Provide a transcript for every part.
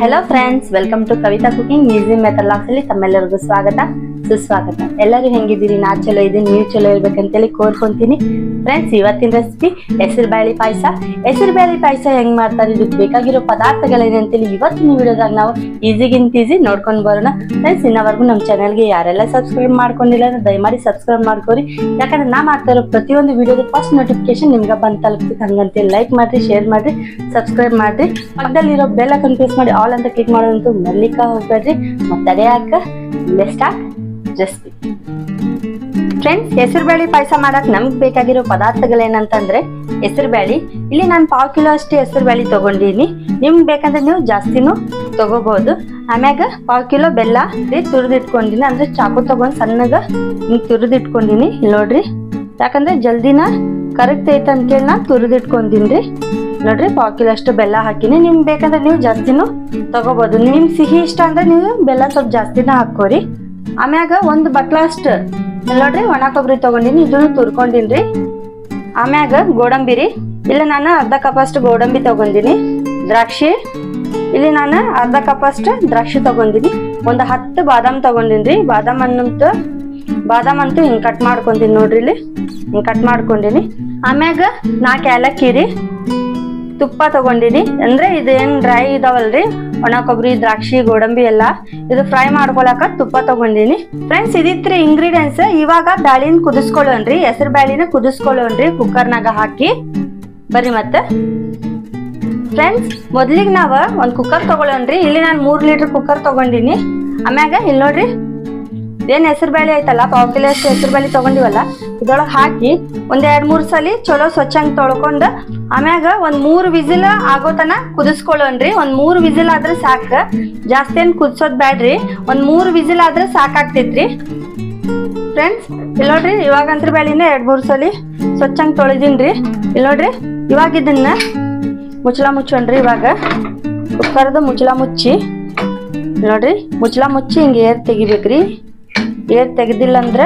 hello friends welcome to Kavitha cooking easy method LOX ಅಲ್ಲಿ ತಮ್ಮೆಲ್ಲರಿಗೂ ಸ್ವಾಗತ ಸುಸ್ವಾಗತ ಎಲ್ಲರೂ ಹೆಂಗಿದ್ದೀರಿ? ನಾ ಚಲೋ ಇದ್ದೀನಿ, ನೀವು ಚಲೋ ಇರ್ಬೇಕಂತೇಳಿ ಕೋರ್ಕೊಂತೀನಿ ಫ್ರೆಂಡ್ಸ್ ಇವತ್ತಿನ ರೆಸಿಪಿ ಹೆಸರು ಬ್ಯಾಳಿ ಪಾಯಸ. ಹೆಸರು ಬ್ಯಾಳಿ ಪಾಯಸ ಹೆಂಗ್ ಮಾಡ್ತಾರೆ? ಇದಕ್ಕೆ ಬೇಕಾಗಿರೋ ಪದಾರ್ಥಗಳೇನು ಅಂತೇಳಿ ಇವತ್ತಿನ ವಿಡಿಯೋದಾಗ ನಾವು ಈಸಿಗಿಂತ ಈಸಿ ನೋಡ್ಕೊಂಡು ಬರೋಣ. ಫ್ರೆಂಡ್ಸ್ ಇನ್ನವರೆಗೂ ನಮ್ಮ ಚಾನಲ್ಗೆ ಯಾರೆಲ್ಲ ಸಬ್ಸ್ಕ್ರೈಬ್ ಮಾಡ್ಕೊಂಡಿಲ್ಲ ಅಂದ್ರೆ ದಯಮಾಡಿ ಸಬ್ಸ್ಕ್ರೈಬ್ ಮಾಡ್ಕೊರಿ. ಯಾಕಂದ್ರೆ ನಾ ಮಾಡ್ತಾ ಇರೋ ಪ್ರತಿಯೊಂದು ವಿಡಿಯೋದ ಫಸ್ಟ್ ನೋಟಿಫಿಕೇಶನ್ ನಿಮ್ಗೆ ಬಂದು ತಲುಪ್ತಿತ್ತು. ಹಂಗಂತೇಳಿ ಲೈಕ್ ಮಾಡ್ರಿ ಶೇರ್ ಮಾಡ್ರಿ ಸಬ್ಸ್ಕ್ರೈಬ್ ಮಾಡ್ರಿ. ಪಕ್ಕದಲ್ಲಿರೋ ಬೆಲ್ ಅಕೌಂಟ್ ಪ್ರೆಸ್ ಮಾಡಿ ಆಲ್ ಅಂತ ಕ್ಲಿಕ್ ಮಾಡೋದಂತೂ ಮಲ್ಲಿಕಾ ಹೋಗ್ಬೇಡ್ರಿ. ಮತ್ತೆ ಅದೇ ಯಾಕ ಸ್ಟಾರ್ಟ್ ರೆಸಿಪಿ ಫ್ರೆಂಡ್ಸ್ ಹೆಸರುಬೇಳೆ ಪಾಯಸ ಮಾಡಕ್ ನಮ್ಗೆ ಬೇಕಾಗಿರೋ ಪದಾರ್ಥಗಳೇನಂತಂದ್ರೆ ಹೆಸರುಬೇಳೆ ಇಲ್ಲಿ ನಾನು ಪಾವ್ ಕಿಲೋ ಅಷ್ಟು ಹೆಸರುಬೇಳೆ ತಗೊಂಡಿನಿ ನಿಮ್ಗೆ ಬೇಕಂದ್ರೆ ನೀವು ಜಾಸ್ತಿನೂ ತಗೋಬಹುದು ಆಮ್ಯಾಗ ಪಾವ್ ಕಿಲೋ ಬೆಲ್ಲ ತುರಿದಿಟ್ಕೊಂಡಿನಿ. ಅಂದ್ರೆ ಚಾಕು ತಗೊಂಡು ಸಣ್ಣಗ ನೀವು ತುರಿದಿಟ್ಕೊಂಡಿನಿ. ಇಲ್ಲಿ ನೋಡ್ರಿ. ಯಾಕಂದ್ರೆ ಜಲ್ದಿನ ಕರೆಕ್ಟ್ ಐತೆ ಅಂತೇಳಿ ನಾ ತುರಿದಿಟ್ಕೊಂಡಿನ್ರಿ. ನೋಡ್ರಿ, ಪಾವ್ ಕಿಲೋ ಅಷ್ಟು ಬೆಲ್ಲ ಹಾಕಿನಿ. ನಿಮ್ಗೆ ಬೇಕಂದ್ರೆ ನೀವು ಜಾಸ್ತಿನೂ ತಗೋಬಹುದು ನಿಮ್ಗೆ ಸಿಹಿ ಇಷ್ಟ ಅಂದ್ರೆ ನೀವು ಬೆಲ್ಲ ಸ್ವಲ್ಪ ಜಾಸ್ತಿನ ಹಾಕೋರಿ ಆಮ್ಯಾಗ ಒಂದು ಬಟ್ಲಾಸ್ಟ್ ನೋಡ್ರಿ, ಒಣ ಕೊಬ್ಬರಿ ತಗೊಂಡಿನಿ, ಇದನ್ನು ತುರ್ಕೊಂಡಿನ್ರಿ. ಆಮ್ಯಾಗ ಗೋಡಂಬಿ ರೀ ಇಲ್ಲಿ ನಾನು ಅರ್ಧ ಕಪ್ ಅಷ್ಟು ಗೋಡಂಬಿ ತಗೊಂಡಿನಿ, ದ್ರಾಕ್ಷಿ. ಇಲ್ಲಿ ನಾನು ಅರ್ಧ ಕಪ್ ಅಷ್ಟು ದ್ರಾಕ್ಷಿ ತಗೊಂಡಿನಿ. ಒಂದು ಹತ್ತು ಬಾದಾಮ್ ತಗೊಂಡಿನ್ರಿ. ಬಾದಾಮ್ ಅನ್ನಂತ ಬಾದಾಮ್ ಅಂತೂ ಹಿಂಗೆ ಕಟ್ ಮಾಡ್ಕೊಂತೀನಿ ನೋಡ್ರಿ ಇಲ್ಲಿ. ಹಿಂಗೆ ಕಟ್ ಮಾಡ್ಕೊಂಡಿನಿ. ಆಮ್ಯಾಗ ನಾಲ್ಕು ಏಲಕ್ಕಿ ರೀ. ತುಪ್ಪ ತಗೊಂಡಿನಿ. ಅಂದ್ರೆ ಇದೇನ್ ಡ್ರೈ ಇದಾವಲ್ರಿ? ಒಣ ಕೊಬ್ಬರಿ, ದ್ರಾಕ್ಷಿ, ಗೋಡಂಬಿ ಎಲ್ಲ ಇದು ಫ್ರೈ ಮಾಡ್ಕೊಳಕ ತುಪ್ಪ ತಗೊಂಡಿನಿ. ಫ್ರೆಂಡ್ಸ್ ಇದಿತ್ರಿ ಇಂಗ್ರೀಡಿಯೆಂಟ್ಸ್ ಇವಾಗ ಬ್ಯಾಳಿನ ಕುದಿಸ್ಕೊಳ್ಳೋಣ್ರಿ. ಹೆಸರು ಬ್ಯಾಳಿನ ಕುದಿಸ್ಕೊಳ್ಳೋಣ್ರಿ. ಕುಕ್ಕರ್ನಾಗ ಹಾಕಿ. ಬರಿ ಮತ್ತೆ. ಫ್ರೆಂಡ್ಸ್ ಮೊದ್ಲಿಗೆ ನಾವ ಒಂದ್ ಕುಕ್ಕರ್ ತಗೊಳ್ಳೋಣ್ರಿ ಇಲ್ಲಿ ನಾನು ಮೂರ್ ಲೀಟರ್ ಕುಕ್ಕರ್ ತಗೊಂಡಿನಿ. ಆಮ್ಯಾಗ ಇಲ್ಲಿ ನೋಡ್ರಿ ಏನ್ ಹೆಸರು ಬೇಳೆ ಐತಲ್ಲ? ಪಾವ್ ಕಿಲೋ ಅಷ್ಟು ಹೆಸರು ಬೇಳೆ ತಗೊಂಡಿವಲ್ಲ? ಇದ್ರೊಳಗೆ ಹಾಕಿ ಒಂದ್ ಎರಡ್ ಮೂರ್ ಸಲ ಚಲೋ ಸ್ವಚ್ಛಂಗ್ ತೊಳ್ಕೊಂಡ್ ಆಮ್ಯಾಗ ಒಂದ್ ಮೂರ್ ವಿಸಿಲ್ ಆಗೋತನ ಕುದಿಸ್ಕೊಳ್ಳೋನ್ರಿ ಒಂದ್ ಮೂರ್ ವಿಸಿಲ್ ಆದ್ರೆ ಸಾಕ. ಜಾಸ್ತಿ ಏನ್ ಕುದಿಸೋದ್ ಬ್ಯಾಡ್ರಿ. ಒಂದ್ ಮೂರ್ ವಿಸಿಲ್ ಆದ್ರೆ ಸಾಕಾಗ್ತೈತ್ರಿ. ಫ್ರೆಂಡ್ಸ್ ಇಲ್ಲಿ ನೋಡ್ರಿ ಇವಾಗ ಅಂತ್ರ ಬೇಳಿನ ಎರಡ್ ಮೂರ್ ಸಲ ಸ್ವಚ್ಛಂಗ್ ತೊಳೆದಿನ್ರಿ. ಇಲ್ಲಿ ನೋಡ್ರಿ, ಇವಾಗ ಇದನ್ನ ಮುಚ್ಚಳ ಮುಚ್ಚೋಣ್ರಿ ಇವಾಗ. ಕುಕ್ಕರ್ದು ಮುಚ್ಚಳ ಮುಚ್ಚಿ. ನೋಡ್ರಿ, ಮುಚ್ಚಳ ಮುಚ್ಚಿ ಹಿಂಗೆ ಏರ್ ತೆಗಿಬೇಕ್ರಿ. ಏರ್ ತೆಗ್ದಿಲ್ಲ ಅಂದ್ರೆ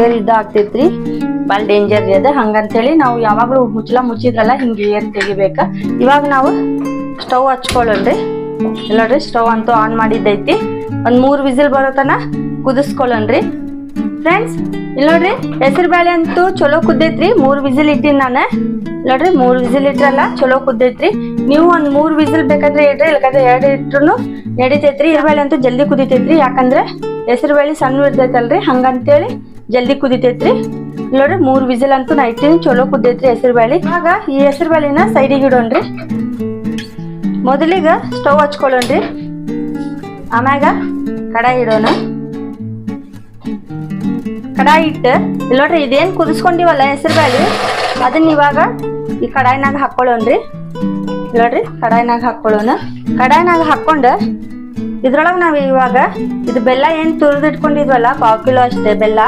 ಏರ್ ಇದು ಆಗ್ತೈತ್ರಿ ಭಾಳ ಡೇಂಜರ್ ರೀ ಅದ. ಹಂಗಂತೇಳಿ ನಾವು ಯಾವಾಗಲೂ ಮುಚ್ಚಲ ಮುಚ್ಚಿದ್ರಲ್ಲ, ಹಿಂಗೆ ಏರ್ ತೆಗಿಬೇಕ. ಇವಾಗ ನಾವು ಸ್ಟವ್ ಹಚ್ಕೊಳ್ಳೋಣ್ರಿ. ನೋಡ್ರಿ ಸ್ಟವ್ ಅಂತೂ ಆನ್ ಮಾಡಿದ್ದೈತಿ. ಒಂದು ಮೂರು ವಿಸಿಲ್ ಬರೋ ತನಕ ಫ್ರೆಂಡ್ಸ್ ಇಲ್ಲಿ ನೋಡ್ರಿ, ಹೆಸರು ಬೇಳೆ ಅಂತೂ ಚಲೋ ಕುದ್ದೈತ್ರಿ. ಮೂರು ವಿಸಿಲ್ ಇಟ್ಟಿನಿ ನಾನು. ನೋಡ್ರಿ, ಮೂರು ವಿಸಿಲ್ ಇಟ್ರಲ್ಲ ಚಲೋ ಕುದ್ದೈತ್ರಿ. ನೀವು ಒಂದು ಮೂರು ವಿಸಿಲ್ ಬೇಕಾದ್ರೆ ಇಡ್ರಿ, ಇಲ್ಲಾಂದ್ರೆ ಎರಡು ಇಟ್ರು ನಡಿತೈತ್ರಿ. ಬೇಳೆ ಅಂತೂ ಜಲ್ದಿ ಕುದಿತೈತ್ರಿ. ಯಾಕಂದ್ರೆ ಹೆಸರು ಬೇಳೆ ಸಣ್ಣ ಇರ್ತೈತಲ್ರಿ? ಹಂಗಂತೇಳಿ ಜಲ್ದಿ ಕುದಿತೈತ್ರಿ. ನೋಡ್ರಿ, ಮೂರು ವಿಸಿಲ್ ಅಂತೂ ನಾ ಇಟ್ಟಿನಿ ಚಲೋ ಕುದ್ದೈತ್ರಿ ಹೆಸರು ಬೇಳೆ ಆಗ ಈ ಹೆಸರು ಬೇಳೆನ ಸೈಡಿಗೆ ಇಡೋಣ್ರಿ. ಮೊದಲಿಗೆ ಸ್ಟವ್ ಹಚ್ಕೊಳ್ಳೋಣ್ರಿ. ಆಮ್ಯಾಗ ಕಡಾಯಿ ಇಡೋಣ. ಕಡಾಯಿ ಇಟ್ಟು ಇಲ್ಲಿ ನೋಡ್ರಿ ಇದೇನು ಕುದಿಸ್ಕೊಂಡಿವಲ್ಲ ಹೆಸರು ಬೇಳೆ ಅದನ್ನ ಇವಾಗ ಈ ಕಡಾಯಿನಾಗ ಹಾಕ್ಕೊಳ್ಳೋಣ್ರಿ. ನೋಡ್ರಿ ಕಡಾಯಿನಾಗ ಹಾಕೊಳ್ಳೋಣ ಕಡಾಯಿನಾಗ ಹಾಕೊಂಡು ಇದ್ರೊಳಗೆ ನಾವು ಇವಾಗ ಇದು ಬೆಲ್ಲ ಏನು ತುರಿದಿಟ್ಕೊಂಡಿದ್ವಲ್ಲ, ಪಾವು ಕಿಲೋ ಅಷ್ಟೇ ಬೆಲ್ಲ,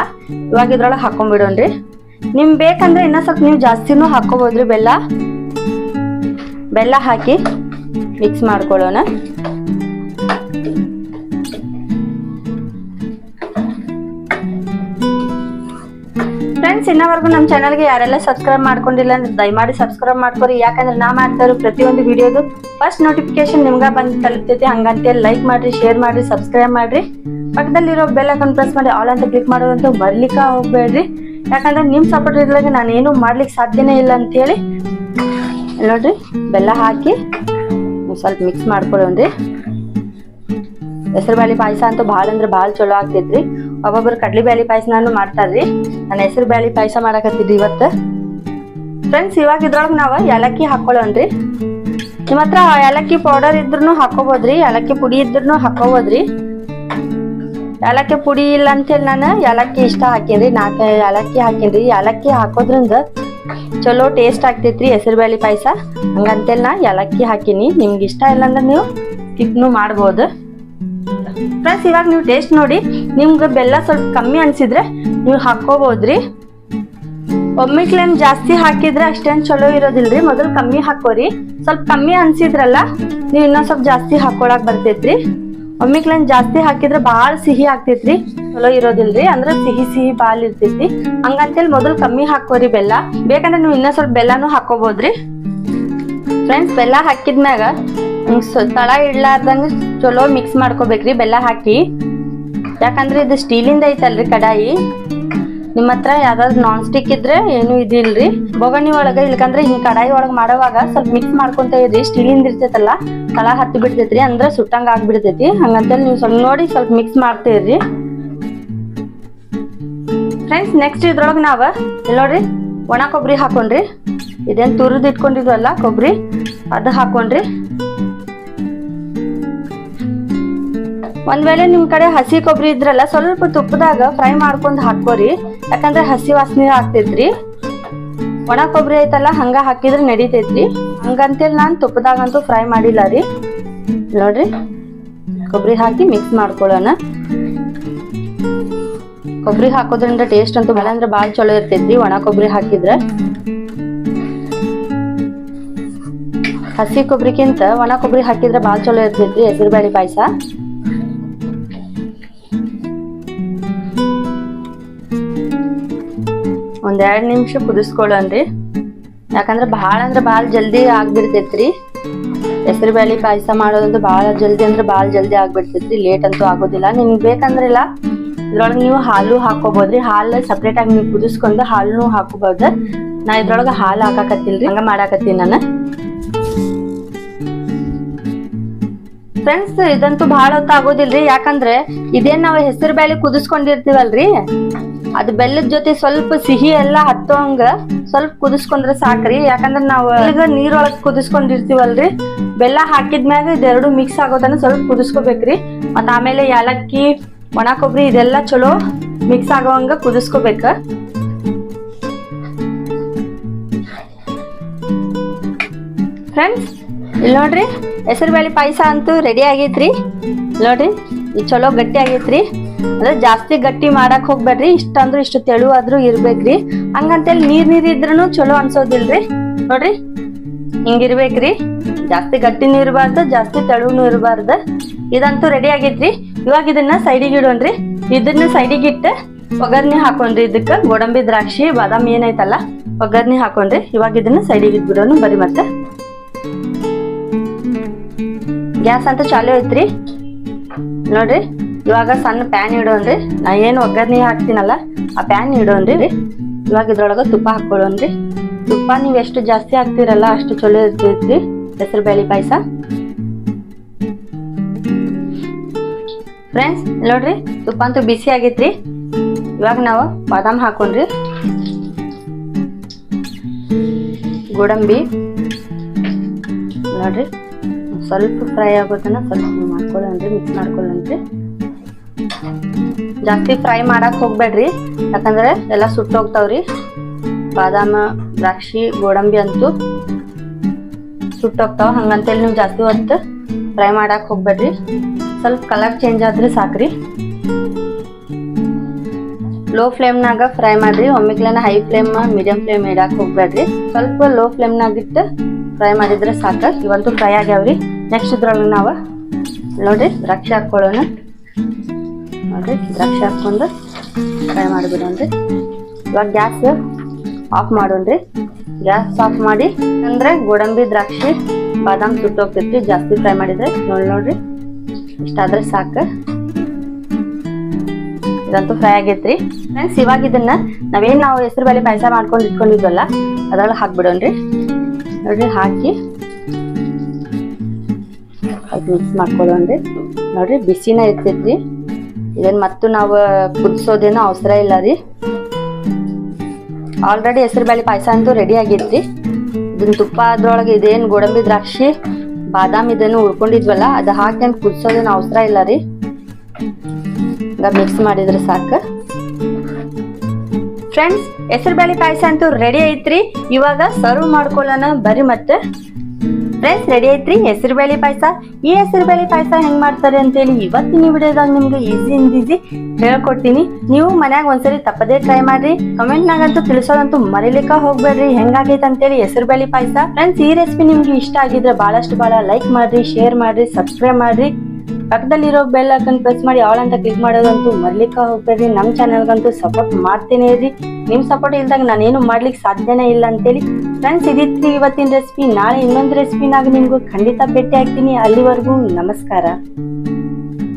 ಇವಾಗ ಇದ್ರೊಳಗೆ ಹಾಕೊಂಡ್ಬಿಡೋಣ್ರಿ ನಿಮ್ಗೆ ಬೇಕಂದ್ರೆ ಇನ್ನೂ ಸ್ವಲ್ಪ ನೀವು ಜಾಸ್ತಿನೂ ಹಾಕೋಬೋದ್ರಿ ಬೆಲ್ಲ. ಬೆಲ್ಲ ಹಾಕಿ ಮಿಕ್ಸ್ ಮಾಡ್ಕೊಳ್ಳೋಣ. ಇನ್ನವರೆಗೂ ನಮ್ಮ ಚಾನಲ್ಗೆ ಯಾರೆಲ್ಲ ಸಬ್ಸ್ಕ್ರೈಬ್ ಮಾಡ್ಕೊಂಡಿಲ್ಲ ಅಂದ್ರೆ ದಯಮಾಡಿ ಸಬ್ಸ್ಕ್ರೈಬ್ ಮಾಡ್ಕೊರಿ. ಯಾಕಂದ್ರೆ ನಾ ಮಾಡ್ತಾ ಇರೋ ಪ್ರತಿಯೊಂದು ವಿಡಿಯೋದು ಫಸ್ಟ್ ನೋಟಿಫಿಕೇಶನ್ ನಿಮ್ಗೆ ಬಂದು ತಲುಪ್ತೈತಿ. ಹಂಗಂತೇಳಿ ಲೈಕ್ ಮಾಡ್ರಿ ಶೇರ್ ಮಾಡ್ರಿ ಸಬ್ಸ್ಕ್ರೈಬ್ ಮಾಡ್ರಿ. ಪಕ್ಕದಲ್ಲಿರೋ ಬೆಲ್ ಅಕೌಂಟ್ ಪ್ರೆಸ್ ಮಾಡಿ ಆಲ್ ಅಂತ ಕ್ಲಿಕ್ ಮಾಡೋದಂತೂ ಬರ್ಲಿಕ್ಕೆ ಹೋಗ್ಬೇಡ್ರಿ. ಯಾಕಂದ್ರೆ ನಿಮ್ ಸಪೋರ್ಟ್ ಇರ್ಲಾಗ ನಾನು ಏನು ಮಾಡ್ಲಿಕ್ಕೆ ಸಾಧ್ಯನೇ ಇಲ್ಲ ಅಂತೇಳಿ ನೋಡ್ರಿ ಬೆಲ್ಲ ಹಾಕಿ ಸ್ವಲ್ಪ ಮಿಕ್ಸ್ ಮಾಡ್ಕೊಳ್ಳೋಣ್ರಿ ಹೆಸರು ಬ್ಯಾಳಿ ಪಾಯಸ ಅಂತೂ ಭಾಳ ಅಂದ್ರೆ ಭಾಳ ಚಲೋ ಆಗ್ತೈತ್ರಿ. ಒಬ್ಬೊಬ್ರು ಕಡ್ಲಿ ಬ್ಯಾಳಿ ಪಾಯಸನೂ ಮಾಡ್ತಾರ್ರಿ. ನಾನು ಹೆಸರು ಬ್ಯಾಳಿ ಪಾಯಸ ಮಾಡಕತ್ತಿದ್ರಿ ಇವತ್ತು. ಫ್ರೆಂಡ್ಸ್ ಇವಾಗ ಇದ್ರೊಳಗೆ ನಾವು ಏಲಕ್ಕಿ ಹಾಕೊಳ್ಳೋಣ್ರಿ. ನಿಮ್ಮ ಹತ್ರ ಏಲಕ್ಕಿ ಪೌಡರ್ ಇದ್ರೂ ಹಾಕೋಬೋದ್ರಿ, ಏಲಕ್ಕಿ ಪುಡಿ ಇದ್ರೂ ಹಾಕೋಬೋದ್ರಿ. ಏಲಕ್ಕಿ ಪುಡಿ ಇಲ್ಲ ಅಂತೇಳಿ ನಾನು ಏಲಕ್ಕಿ ಇಷ್ಟ ಹಾಕೀನ್ರಿ ನಾಲ್ಕು ಏಲಕ್ಕಿ ಹಾಕೀನ್ರಿ ಏಲಕ್ಕಿ ಹಾಕೋದ್ರಿಂದ ಚಲೋ ಟೇಸ್ಟ್ ಆಗ್ತೈತ್ರಿ ಹೆಸರು ಬ್ಯಾಳಿ ಪಾಯಸ. ಹಂಗಂತೇಳಿ ನಾ ಏಲಕ್ಕಿ ಹಾಕೀನಿ. ನಿಮ್ಗೆ ಇಷ್ಟ ಇಲ್ಲ ಅಂದ್ರೆ ನೀವು ಸ್ಕಿಪ್ನು ಮಾಡ್ಬೋದು. ಫ್ರೆಂಡ್ಸ್ ಇವಾಗ ನೀವು ಟೇಸ್ಟ್ ನೋಡಿ, ನಿಮ್ಗೆ ಬೆಲ್ಲ ಸ್ವಲ್ಪ ಕಮ್ಮಿ ಅನ್ಸಿದ್ರೆ ನೀವು ಹಾಕೋಬಹುದ್ರಿ ಒಮ್ಮಿಕ್ಲೇನ್ ಜಾಸ್ತಿ ಹಾಕಿದ್ರೆ ಅಷ್ಟೇನ್ ಚಲೋ ಇರೋದಿಲ್ರಿ, ಮೊದಲು ಕಮ್ಮಿ ಹಾಕೋರಿ. ಸ್ವಲ್ಪ ಕಮ್ಮಿ ಅನ್ಸಿದ್ರಲ್ಲ, ನೀವು ಇನ್ನೊಂದ್ ಸ್ವಲ್ಪ ಜಾಸ್ತಿ ಹಾಕೊಳಕ್ ಬರ್ತೈತ್ರಿ. ಒಮ್ಮಿಕ್ಲೇನ್ ಜಾಸ್ತಿ ಹಾಕಿದ್ರೆ ಭಾಳ ಸಿಹಿ ಆಗ್ತೈತ್ರಿ, ಚಲೋ ಇರೋದಿಲ್ರಿ, ಅಂದ್ರೆ ಸಿಹಿ ಸಿಹಿ ಭಾಳ ಇರ್ತೈತಿ. ಹಂಗಂತೇಳಿ ಮೊದಲು ಕಮ್ಮಿ ಹಾಕೋರಿ ಬೆಲ್ಲ, ಬೇಕಂದ್ರೆ ನೀವು ಇನ್ನೊಂದ್ ಸ್ವಲ್ಪ ಬೆಲ್ಲನೂ ಹಾಕೋಬಹುದ್ರಿ ಫ್ರೆಂಡ್ಸ್ ಬೆಲ್ಲ ಹಾಕಿದ್ಮ್ಯಾಗ ತಳ ಇಡ್ಲಾರ್ದಂಗ ಚಲೋ ಮಿಕ್ಸ್ ಮಾಡ್ಕೋಬೇಕ್ರಿ, ಬೆಲ್ಲ ಹಾಕಿ. ಯಾಕಂದ್ರೆ ಇದು ಸ್ಟೀಲಿಂದ ಐತಲ್ರಿ ಕಡಾಯಿ. ನಿಮ್ಮ ಹತ್ರ ಯಾವ್ದಾದ್ರು ನಾನ್ ಸ್ಟಿಕ್ ಇದ್ರೆ ಏನು ಇದಿಲ್ರಿ. ಬೊಗಣಿ ಒಳಗ, ಇಲ್ಕಂದ್ರೆ ಹಿಂಗ್ ಕಡಾಯಿ ಒಳಗೆ ಮಾಡೋವಾಗ ಸ್ವಲ್ಪ ಮಿಕ್ಸ್ ಮಾಡ್ಕೊಂತ ಇದ್ರಿ ಸ್ಟೀಲಿಂದ ಇರ್ತೈತಲ್ಲ ತಳ ಹತ್ತಿ ಬಿಡ್ತೈತ್ರಿ, ಅಂದ್ರೆ ಸುಟ್ಟಂಗ ಆಗ್ಬಿಡ್ತೈತಿ. ಹಂಗಂತೇಳಿ ನೀವು ಸ್ವಲ್ಪ ನೋಡಿ, ಸ್ವಲ್ಪ ಮಿಕ್ಸ್ ಮಾಡ್ತೀರಿ ಫ್ರೆಂಡ್ಸ್ ನೆಕ್ಸ್ಟ್ ಇದ್ರೊಳಗೆ ನಾವು ನೋಡ್ರಿ, ಒಣ ಕೊಬ್ಬರಿ ಹಾಕೊಂಡ್ರಿ. ಇದೇನು ತುರಿದು ಇಟ್ಕೊಂಡಿದ್ವಲ್ಲ ಕೊಬ್ಬರಿ ಅದು ಹಾಕೊಂಡ್ರಿ. ಒಂದ್ ವೇಳೆ ನಿಮ್ ಕಡೆ ಹಸಿ ಕೊಬ್ಬರಿ ಇದ್ರಲ್ಲ, ಸ್ವಲ್ಪ ತುಪ್ಪದಾಗ ಫ್ರೈ ಮಾಡ್ಕೊಂಡ್ ಹಾಕೋರಿ ಯಾಕಂದ್ರೆ ಹಸಿ ವಾಸನೆ ಆಗ್ತೈತ್ರಿ. ಒಣ ಕೊಬ್ಬರಿ ಐತಲ್ಲ, ಹಂಗ ಹಾಕಿದ್ರೆ ನಡಿತೈತ್ರಿ. ಹಂಗಂತೇಳಿ ನಾನ್ ತುಪ್ಪದಾಗಂತೂ ಫ್ರೈ ಮಾಡಿಲ್ಲ ರೀ. ನೋಡ್ರಿ ಕೊಬ್ಬರಿ ಹಾಕಿ ಮಿಕ್ಸ್ ಮಾಡ್ಕೊಳ್ಳೋಣ. ಕೊಬ್ಬರಿ ಹಾಕೋದ್ರಿಂದ ಟೇಸ್ಟ್ ಅಂತೂ ಭಾಳ ಅಂದ್ರೆ ಭಾಳ ಚಲೋ ಇರ್ತೈತಿ ಒಣ ಕೊಬ್ಬರಿ ಹಾಕಿದ್ರೆ. ಹಸಿ ಕೊಬ್ಬರಿಗಿಂತ ಒಣ ಕೊಬ್ಬರಿ ಹಾಕಿದ್ರೆ ಭಾಳ ಚಲೋ ಇರ್ತೈತಿ ಹೆಸರುಬೇಳೆ ಪಾಯಸ. ಒಂದ್ ಎರಡ್ ನಿಮಿಷ ಕುದಿಸ್ಕೊಳ್ಳನ್ರಿ ಯಾಕಂದ್ರೆ ಭಾಳ ಅಂದ್ರೆ ಭಾಳ ಜಲ್ದಿ ಆಗ್ಬಿಡ್ತೈತ್ರಿ. ಹೆಸರುಬೇಳೆ ಪಾಯಸ ಮಾಡೋದಂದ್ರೆ ಭಾಳ ಜಲ್ದಿ ಅಂದ್ರೆ ಭಾಳ ಜಲ್ದಿ ಆಗ್ಬಿಡ್ತೈತ್ರಿ. ಲೇಟ್ ಅಂತೂ ಆಗೋದಿಲ್ಲ. ನಿಮ್ಗೆ ಬೇಕಂದ್ರಿಲ್ಲ, ಇದ್ರೊಳಗೆ ನೀವು ಹಾಲು ಹಾಕೋಬಹುದ್ರಿ ಹಾಲು ಸಪ್ರೇಟ್ ಆಗಿ ನೀವು ಕುದಿಸ್ಕೊಂಡು ಹಾಲು ಹಾಕೋಬಹುದು ನಾ ಇದ್ರೊಳಗೆ ಹಾಲು ಹಾಕಾಕತ್ತಿಲ್ರಿ ಹಂಗ ಮಾಡಾಕತ್ತೀನಿ ನಾನು. ಫ್ರೆಂಡ್ಸ್ ಇದಂತೂ ಬಹಳ ಹೊತ್ತು ಆಗೋದಿಲ್ರಿ ಯಾಕಂದ್ರೆ ಇದೇನ್ ನಾವು ಹೆಸರು ಬೇಳೆ ಕುದಿಸ್ಕೊಂಡಿರ್ತೀವಲ್ರಿ? ಅದು ಬೆಲ್ಲದ ಜೊತೆ ಸ್ವಲ್ಪ ಸಿಹಿ ಎಲ್ಲ ಹತ್ತೋಂಗ ಸ್ವಲ್ಪ ಕುದಿಸ್ಕೊಂಡ್ರೆ ಸಾಕ್ರಿ. ಯಾಕಂದ್ರೆ ನಾವು ಈಗ ನೀರೊಳಗ್ ಕುದಿಸ್ಕೊಂಡಿರ್ತೀವಲ್ರಿ. ಬೆಲ್ಲ ಹಾಕಿದ್ಮ್ಯಾಗ ಇದೆರಡು ಮಿಕ್ಸ್ ಆಗೋದನ್ನ ಸ್ವಲ್ಪ ಕುದಿಸ್ಕೋಬೇಕ್ರಿ. ಮತ್ತ ಆಮೇಲೆ ಏಲಕ್ಕಿ ಒಣ ಕೊಬ್ಬರಿ ಇದೆಲ್ಲ ಚಲೋ ಮಿಕ್ಸ್ ಆಗೋವಂಗ ಕುದಿಸ್ಕೋಬೇಕ. ಫ್ರೆಂಡ್ಸ್ ಇಲ್ಲಿ ನೋಡ್ರಿ, ಹೆಸರುಬೇಳೆ ಪಾಯಸ ಅಂತೂ ರೆಡಿ ಆಗೈತ್ರಿ. ನೋಡ್ರಿ, ಇದು ಚಲೋ ಗಟ್ಟಿ ಆಗೈತ್ರಿ. ಅಂದ್ರೆ ಜಾಸ್ತಿ ಗಟ್ಟಿ ಮಾಡಕ್ ಹೋಗ್ಬೇಡ್ರಿ. ಇಷ್ಟ ಅಂದ್ರೂ ಇಷ್ಟು ತೆಳು ಆದ್ರೂ ಇರ್ಬೇಕ್ರಿ. ಹಂಗಂತೇಳಿ ನೀರ್ ನೀರ್ ಇದ್ರೂ ಚಲೋ ಅನ್ಸೋದಿಲ್ರಿ. ನೋಡ್ರಿ? ಹಿಂಗಿರ್ಬೇಕ್ರಿ. ಜಾಸ್ತಿ ಗಟ್ಟಿನೂ ಇರಬಾರ್ದು, ಜಾಸ್ತಿ ತೆಳುನು ಇರಬಾರ್ದು. ಇದಂತೂ ರೆಡಿ ಆಗೈತ್ರಿ ಇವಾಗ ಇದನ್ನ ಸೈಡಿಗೆ ಇಡೋಣ್ರಿ. ಇದನ್ನ ಸೈಡಿಗೆ ಇಟ್ಟು ಒಗ್ಗರ್ನಿ ಹಾಕೊಂಡ್ರಿ ಇದಕ್ಕೆ. ಗೋಡಂಬಿ, ದ್ರಾಕ್ಷಿ, ಬಾದಾಮಿ ಏನೈತಲ್ಲ ಒಗ್ಗರ್ನಿ ಹಾಕೊಂಡ್ರಿ. ಇವಾಗ ಇದನ್ನ ಸೈಡಿಗೆ ಇಟ್ಬಿಡೋನು ಬರಿ ಮತ್ತೆ. ಗ್ಯಾಸ್ ಅಂತ ಚಾಲು ಐತ್ರಿ. ನೋಡ್ರಿ? ಇವಾಗ ಸಣ್ಣ ಪ್ಯಾನ್ ಇಡೋಣ್ರಿ. ನಾ ಏನು ಒಗ್ಗರಣೆ ಹಾಕ್ತೀನಲ್ಲ, ಆ ಪ್ಯಾನ್ ಇಡೋನ್ರಿ ಇವಾಗ ಇದ್ರೊಳಗೆ ತುಪ್ಪ ಹಾಕ್ಕೊಳ್ಳೋನ್ರಿ ತುಪ್ಪ ನೀವು ಎಷ್ಟು ಜಾಸ್ತಿ ಹಾಕ್ತಿರಲ್ಲ ಅಷ್ಟು ಚಲೋ ಇರ್ತೈತ್ರಿ ಹೆಸರು ಬೇಳೆ ಪಾಯಸ. ಫ್ರೆಂಡ್ಸ್ ನೋಡ್ರಿ, ತುಪ್ಪ ಅಂತೂ ಬಿಸಿ ಆಗೈತ್ರಿ. ಇವಾಗ ನಾವು ಬಾದಾಮ್ ಹಾಕೊಂಡ್ರಿ. ಗೋಡಂಬಿ. ನೋಡ್ರಿ, ಸ್ವಲ್ಪ ಫ್ರೈ ಆಗೋದನ್ನ ಸ್ವಲ್ಪ ಮಾಡ್ಕೊಳ್ಳೋಣ್ರಿ ಮಿಕ್ಸ್ ಮಾಡ್ಕೊಳ್ಳೋಣ್ರಿ. ಜಾಸ್ತಿ ಫ್ರೈ ಮಾಡಕ್ಕೆ ಹೋಗ್ಬೇಡ್ರಿ. ಯಾಕಂದ್ರೆ ಎಲ್ಲ ಸುಟ್ಟೋಗ್ತಾವ್ರಿ ಬಾದಾಮ, ದ್ರಾಕ್ಷಿ, ಗೋಡಂಬಿ ಅಂತೂ ಸುಟ್ಟೋಗ್ತಾವ ಹಂಗಂತೇಳಿ ನೀವು ಜಾಸ್ತಿ ಹೊತ್ತು ಫ್ರೈ ಮಾಡಕ್ಕೆ ಹೋಗ್ಬೇಡ್ರಿ. ಸ್ವಲ್ಪ ಕಲರ್ ಚೇಂಜ್ ಆದ್ರೆ ಸಾಕ್ರಿ. ಲೋ ಫ್ಲೇಮ್ನಾಗ ಫ್ರೈ ಮಾಡಿರಿ. ಒಮ್ಮೆಕ್ಲೇನ ಹೈ ಫ್ಲೇಮ್ ಮೀಡಿಯಂ ಫ್ಲೇಮ್ ಇಡಕ್ಕೆ ಹೋಗ್ಬೇಡ್ರಿ. ಸ್ವಲ್ಪ ಲೋ ಫ್ಲೇಮ್ನಾಗಿಟ್ಟು ಫ್ರೈ ಮಾಡಿದ್ರೆ ಸಾಕು. ಇವಂತೂ ಫ್ರೈ ಆಗ್ಯಾವ್ರಿ. ನೆಕ್ಸ್ಟ್ ಇದ್ರೊಳಗೆ ನಾವು ನೋಡಿರಿ ದ್ರಾಕ್ಷಿ ಹಾಕ್ಕೊಳ್ಳೋಣ ನೋಡ್ರಿ ದ್ರಾಕ್ಷಿ ಹಾಕ್ಕೊಂಡು ಫ್ರೈ ಮಾಡಿಬಿಡೋಣ್ರಿ ಇವಾಗ ಗ್ಯಾಸ್ ಆಫ್ ಮಾಡೋಣ್ರಿ ಗ್ಯಾಸ್ ಆಫ್ ಮಾಡಿ ಅಂದ್ರೆ ಗೋಡಂಬಿ, ದ್ರಾಕ್ಷಿ, ಬಾದಾಮ್ ಸುಟ್ಟೋಗ್ತೈತ್ರಿ ಜಾಸ್ತಿ ಫ್ರೈ ಮಾಡಿದ್ರೆ ನೋಡಿ ನೋಡ್ರಿ. ಇಷ್ಟಾದ್ರೆ ಸಾಕು. ಇದಂತೂ ಫ್ರೈ ಆಗೈತ್ರಿ. ಫ್ರೆಂಡ್ಸ್, ಇವಾಗ ಇದನ್ನ ನಾವೇನು ನಾವು ಹೆಸರು ಬೇಳೆ ಪಾಯಸ ಮಾಡ್ಕೊಂಡು ಇಟ್ಕೊಂಡಿದ್ವಲ್ಲ, ಅದ್ರೊಳಗೆ ಹಾಕ್ಬಿಡೋಣ್ರಿ ನೋಡ್ರಿ, ಹಾಕಿ. ಅದು ಮಿಕ್ಸ್ ಮಾಡ್ಕೊಳ್ಳೋಣ್ರಿ ನೋಡ್ರಿ, ಬಿಸಿನ ಇರ್ತೈತ್ರಿ. ಇದನ್ನ ಮತ್ತು ನಾವು ಕುದಿಸೋದೇನೋ ಅವಸರ ಇಲ್ಲ ರೀ. ಆಲ್ರೆಡಿ ಹೆಸರು ಬೇಳೆ ಪಾಯಸ ಅಂತೂ ರೆಡಿ ಆಗೈತ್ರಿ. ಇದನ್ನ ತುಪ್ಪ ಅದ್ರೊಳಗೆ ಇದೇನು ಗೋಡಂಬಿ ದ್ರಾಕ್ಷಿ, ಬಾದಾಮಿ ಇದನ್ನು ಉಳ್ಕೊಂಡಿದ್ವಲ್ಲ ಅದು ಹಾಕಿ ಅಂತ ಕುದಿಸೋದೇನು ಅವಸರ ಇಲ್ಲ ರೀ. ಮಿಕ್ಸ್ ಮಾಡಿದ್ರೆ ಸಾಕು. ಫ್ರೆಂಡ್ಸ್ ಹೆಸರುಬೇಳೆ ಪಾಯಸ ಅಂತೂ ರೆಡಿ ಐತ್ರಿ. ಇವಾಗ ಸರ್ವ್ ಮಾಡ್ಕೊಳ್ಳೋಣ. ಬರ್ರಿ ಮತ್ತೆ. ಫ್ರೆಂಡ್ಸ್ ರೆಡಿ ಐತ್ರಿ? ಹೆಸರುಬೇಳೆ ಪಾಯಸ. ಈ ಹೆಸರುಬೇಳೆ ಪಾಯಸ ಹೆಂಗ್ ಮಾಡ್ತಾರೆ ಅಂತೇಳಿ ಇವತ್ತಿನ ವಿಡಿಯೋದಾಗ ನಿಮ್ಗೆ ಈಸಿ ಇಂದ ಈಸಿ ಹೇಳ್ಕೊಡ್ತೀನಿ. ನೀವು ಮನ್ಯಾಗ ಒಂದ್ಸರಿ ತಪ್ಪದೇ ಟ್ರೈ ಮಾಡ್ರಿ. ಕಮೆಂಟ್ ನಾಗಂತೂ ತಿಳಿಸೋದಂತೂ ಮರಿಲಿಕ್ಕ ಹೋಗ್ಬೇಡ್ರಿ. ಹೆಂಗಾಗೈತೆ ಅಂತೇಳಿ ಹೆಸರುಬೇಳೆ ಪಾಯಸ. ಫ್ರೆಂಡ್ಸ್ ಈ ರೆಸಿಪಿ ನಿಮ್ಗೆ ಇಷ್ಟ ಆಗಿದ್ರೆ ಬಹಳಷ್ಟು ಬಹಳ ಲೈಕ್ ಮಾಡ್ರಿ ಶೇರ್ ಮಾಡ್ರಿ ಸಬ್ಸ್ಕ್ರೈಬ್ ಮಾಡ್ರಿ. ಪಕ್ಕದಲ್ಲಿರೋ ಬೆಲ್ ಐಕನ್ ಪ್ರೆಸ್ ಮಾಡಿ ಅವಳ ಕ್ಲಿಕ್ ಮಾಡೋದಂತೂ ಮರ್ಲಿಕ್ಕೆ ಹೋಗ್ಬೇಡ್ರಿ. ನಮ್ಮ ಚಾನಲ್ಗಂತೂ ಸಪೋರ್ಟ್ ಮಾಡ್ತೇನೆ ರೀ ನಿಮ್ಮ ಸಪೋರ್ಟ್ ಇಲ್ದಾಗ ನಾನೇನು ಮಾಡ್ಲಿಕ್ಕೆ ಸಾಧ್ಯನೇ ಇಲ್ಲ ಅಂತೇಳಿ. ಫ್ರೆಂಡ್ಸ್ ಇದಿತ್ತು ಇವತ್ತಿನ ರೆಸಿಪಿ ನಾಳೆ ಇನ್ನೊಂದು ರೆಸಿಪಿನಾಗ ನಿಮಗೂ ಖಂಡಿತ ಭೇಟಿ ಆಗ್ತೀನಿ. ಅಲ್ಲಿವರೆಗೂ ನಮಸ್ಕಾರ.